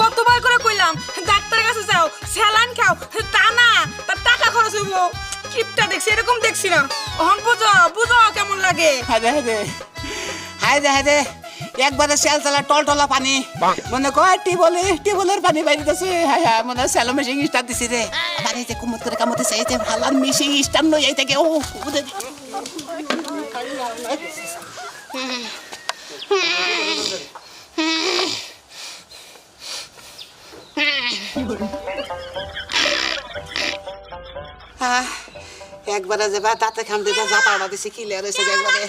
কতবার করে কইলাম ডাক্তারের কাছে যাও স্যালাইন খাও তা না তার টাকা খরচ হইব। কিপটা দেখছি এরকম দেখছি না। অহন বুঝো বুঝো কেমন লাগে। হায়দে হায়দে হায়দে হায়দে একবারে সেল চালা টলটলা পানি। মনে কয় টিবলে টিবলের পানি বাইরিতেছে হায় হায় মনে হয় স্যালো মেশিন স্টার্ট দিছি রে। বাড়িতে কুমুত করে কামতেছে এই যে ভালার মেশিন স্টার্ট নই এই থেকে ও উদে দি। আহ, একবারে যে বা তাতে খাম দিতে যা পাওয়া দিছে কি লেয়ার হয়েছে একবারে?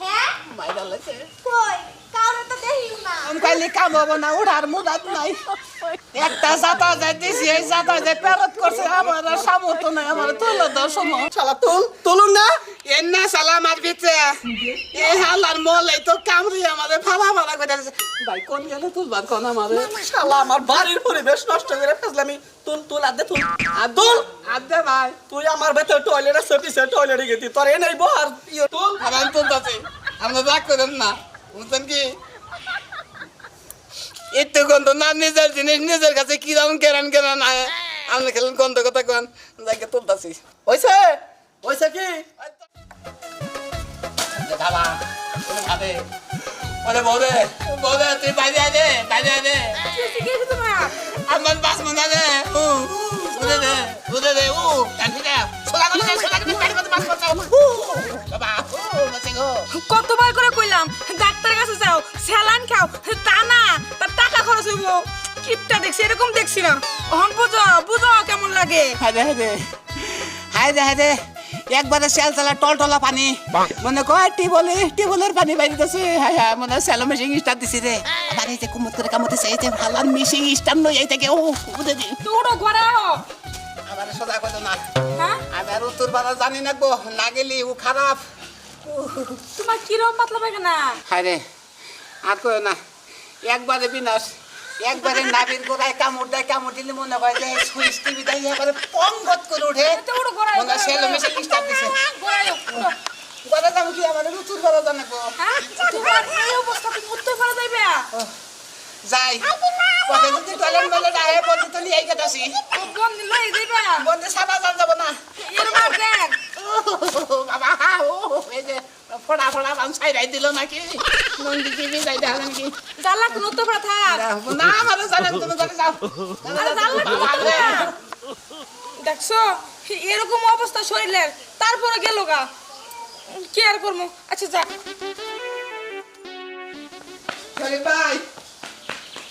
হ্যাঁ? মাইরা লাগছে কই কাউরে তো দেখিও না আমি কাইলে কাম হব না উঠার মুদাত নাই। একটা জাতা যাই দিছি এই জাতা যে পেরত করছে আমার আর সামর্থ্য নাই আমার তুলো দাও সময়। শালা তুল তুলুন না। এর না শালা আমার ভিতরে। এ হালার মল এই তো কামড়ি আমাদের ফালা ফালা করে দিছে। ভাই কোন গেলে তুলবার কোন আমাদের শালা আমার বাড়ির পরিবেশ নষ্ট করে ফেসলামি তুল তুল আদে তুল। আর তুল আদে ভাই। তুই আমার ভেতর টয়লেটে সেটিছে টয়লেটে গেছি তোর এ নেই বহার তুল আমার তুলতাছি। আমরা রাগ করেন না। বুঝছেন কি? একটু গন্ধ না নিজের জিনিস নিজের কাছে কি রকম কেরান কেরান আপনি খেলেন গন্ধ কথা কন যাকে তুলতাছি হইছে হইছে কি বাবা ভাবে ওরে বৌরে বৌরে তুই বাইরে আয় বাইরে আয় কি হয়েছে তোমার আমার বাস মনে উ দে দে উ কাটি দে কিপটা দেখছি এরকম দেখছি না। অহন বুঝো বুঝো কেমন লাগে? হায়দে হায়দে হায়দে হায়দে একবারে সেল চালা টলটলা পানি। মনে কয় টিবলে টিবলের পানি বাইরিতেছে হায় হায় মনে হয় স্যালো মেশিন স্টার্ট দিছি রে। বাড়িতে কুমুত করে কামতেছে এই যে ভালার মেশিন স্টার্ট নই এই থেকে ও বুঝে দি। ঘরে আহ আমার সোজা কথা না। হ্যাঁ? আমি আর উত্তর বারা জানি না গো না গেলি ও খারাপ। তোমার কিরম পাতলা পায়খানা? হায় রে আর কয় না একবারে বিনাশ। একবারে নাবির গোড়ায় কামড় দেয় কামড় দিলে মনে হয় যে সুইচ টিভি দেয় এবারে পঙ্গত করে উঠে মনে হয় সেলো মেশিন স্টার্ট দিছে। গড়া দাম কি আমার উত্তর বারা জানে গো হ্যাঁ তোমার এই অবস্থা তুমি যাইবে? যাই। পথে যদি টয়লেট আহে বলতে তো নিয়ে গেতাছি বন্ধ লই যাইবে? বলতে সাদা জান যাব না। এর মার দেখ। বাবা ও এই যে। ফোড়া ফোড়া বান সাইরাই দিল নাকি? নন্দী যাই দেখা নাকি? কোন না আমার জানেন তুমি যাও দেখছ এরকম অবস্থা শরীরের। তারপরে গেল গা। কি আর করব? আচ্ছা যা।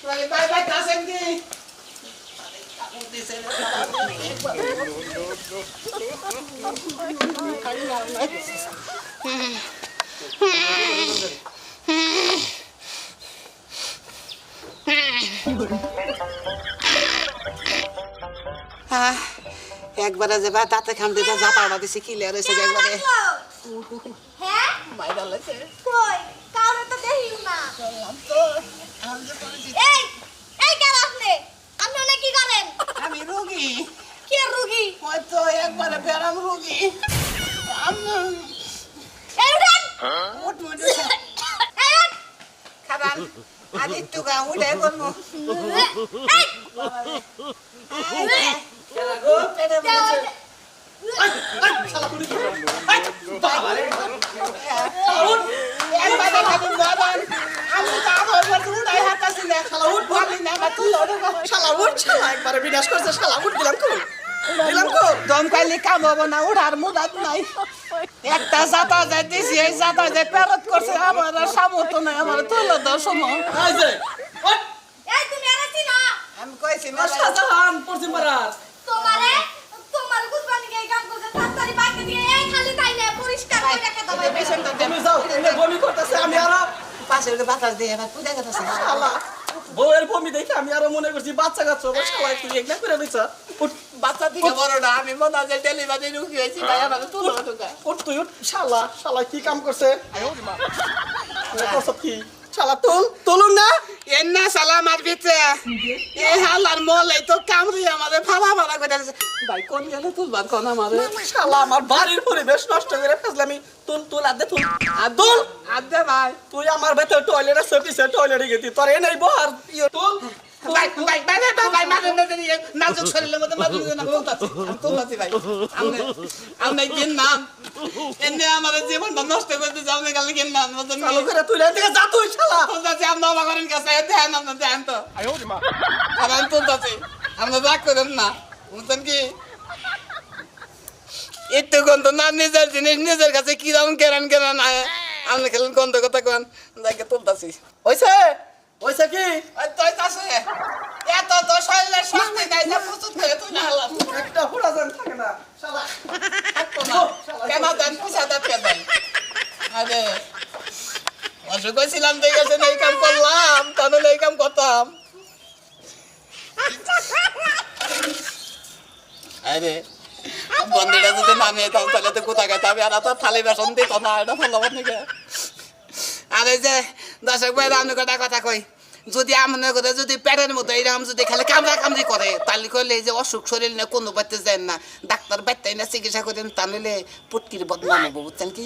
ভাই ভাই ভাই কাছেন কি? একবারে যে বা তাতে খাম দিতে যা পাওয়া দিছি কি লেয়ার হয়েছে একবারে। হ্যাঁ? মাইরা লাগছে কই? কাউরে তো দেখিও না এই এই কেন আপনি আপনি অনেক কি করেন আমি রোগী কে রুগী হয়তো একবারে বেড়াম রোগী আমি এই উঠেন উঠ মুঠ এই উঠ। খারান আদিত্য গা উঠে বলব এই পেটে দেও, বলেছে একবারে খালি মদন আমি তো আমার উপর উড়াই হাতাছি না শালা, উঠ, শালা, একবারে বিনাশ করছে, শালা, উঠ দিলাম কো দিলাম কো দম খাইলে কাম হব না উঠার মুদাত নাই। একটা জাতা যাই দিছি এই জাতা যে পেরত করছে আমার আর সামর্থ্য নাই আমার তুলো দাও সময়। আমি কইছি শাহজাহান পশ্চিম পাড়ার। তোমারে তোমার গুজবানি এই কাম করতে তাড়াতাড়ি বাইকে দিয়ে এই খালি তাই না পরিষ্কার করে রেখে দাও তুমি যাও তুমি বমি করতেছে আমি আরও পাশের বাতাস দিয়ে এবার পূজা কথা শালা বউয়ের বমি দেখে আমি আরও মনে করছি বাচ্চা কাচ্চা ও শালা একটু একলা করে দিছ? বাচ্চা থেকে বড় না আমি মনে হয় ডেলিভারি রুগী হয়েছি তাই আমার তুলো ঢুকা উঠ তুই উঠ। শালা শালা কি কাম করছে? করছ কি? শালা তুল তুলুন না এর না শালা আমার ভিতরে এই হালার মল এই তো কামড়ি আমাদের ফালা ফালা করে ভাই কোন গেলে তুলবার কোন আমাদের শালা আমার বাড়ির পরিবেশ নষ্ট করে ফেসলামি তুল তুল আদে তুল আর তুল আদে ভাই তুই আমার ভেতর টয়লেটে সেটিছে টয়লেটে গেছি তোর এ নেই বহার তুল নাজুক শরীরের মধ্যে মাঝে মাঝে না তুলতাছি আমি তুলতাছি ভাই আপনি আপনি কিন নাম এমনি আমার জীবনটা নষ্ট করে দিচ্ছে আপনি খালি কিন নাম বুঝছেন চালু কি? করে তুই এখান থেকে যা তুই শালা তুলতাছি আপনি আমার করেন কাছে ধ্যান আপনার ধ্যান তো আর আমি তুলতাছি আপনি রাগ করেন না বুঝছেন কি একটু গন্ধ না নিজের জিনিস নিজের কাছে কি রকম কেরান কেরান আপনি খেলেন গন্ধ কথা কেন যাকে তুলতাছি হইছে হইছে কি? আছে এত তো শরীরের শক্তি নাই যে প্রস্তুত করে তুই না একটা ফুটা জান থাকে না। শালা। কেন দেন? দেন কেন দেন। আরে অসুখ হয়েছিলাম দেখে গেছে এই কাম করলাম তাহলে এই কাম করতাম। আরে বন্ধুরা যদি নামিয়ে দাম তাহলে তো কোথায় গেছে আমি আর তো থালি বেসন দিত না এটা ভালো নাকি? আর যে দর্শক, ভাই আমি কথা কথা কই। যদি আমনে কথা যদি পেটের মতো এরকম যদি খালি কামড়া কামড়ি করে, তাহলে করলে যে অসুখ শরীর না কোনো বাড়তে যায় না। ডাক্তার বাড়তে না চিকিৎসা করেন, তাহলে পুটকির বদনাম হব, বুঝছেন কি?